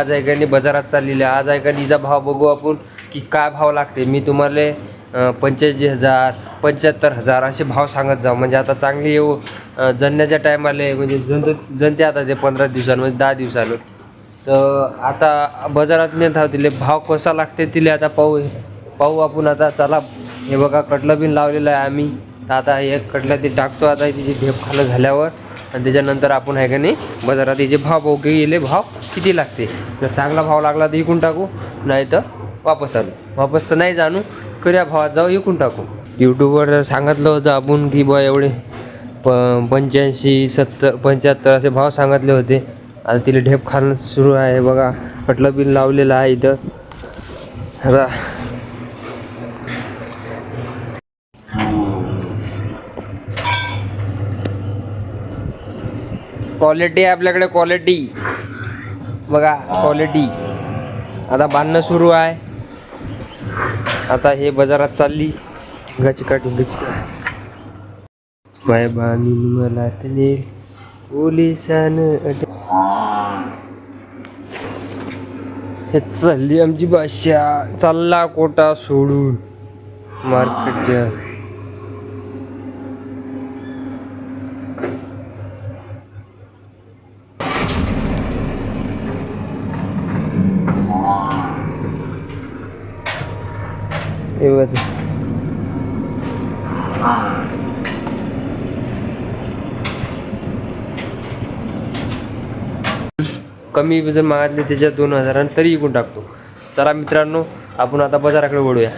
आज आहे बाजारात चाललेले आज आहे का भाव बघू आपण की काय भाव लागते. मी तुम्हाला पंच्याऐंशी हजार पंच्याहत्तर हजार असे भाव सांगत जाऊ. म्हणजे आता चांगली येऊ जणण्याच्या टायमाला म्हणजे जण जनते आता ते पंधरा दिवसांमध्ये म्हणजे दहा दिवसांवर तर आता बाजारात नेत आहोत तिले भाव कसा लागते तिले आता पाहू पाहू आपण आता. चला हे बघा कटलं बिन लावलेलं आहे आम्ही. आता एक कटलं ते टाकतो. आता तिची ढेप खालं झाल्यावर आणि त्याच्यानंतर आपण आहे का नाही बाजारात याचे भाव भाऊ गेले भाव किती लागते? जर चांगला भाव लागला तर इकून टाकू नाही तर वापस आलो वापस तर नाही जाणू कऱ्या भावात जाऊ इकून टाकू. यूट्यूबवर सांगितलं होतं आपण की बा एवढे प पंच्याऐंशी सत्तर पंच्याहत्तर असे भाव सांगितले होते. आता तिला ढेप खाणं सुरू आहे बघा. कटलं बिल लावलेलं आहे इथं. आता क्वालिटी आहे आपल्याकडे क्वालिटी. बघा क्वालिटी. आता बांधणं सुरू आहे. आता हे बाजारात चालली. ढिंगाची का ढिंगाची का माय बांधून मला तने पोलिसान अट- हे चालली आमची भाषा चालला कोटा सोडून. मार्केटच्या हे कमी जर मागितले त्याच्यात दोन हजारांनी तरी इकून टाकतो. चला मित्रांनो आपण आता बाजाराकडे वळूया.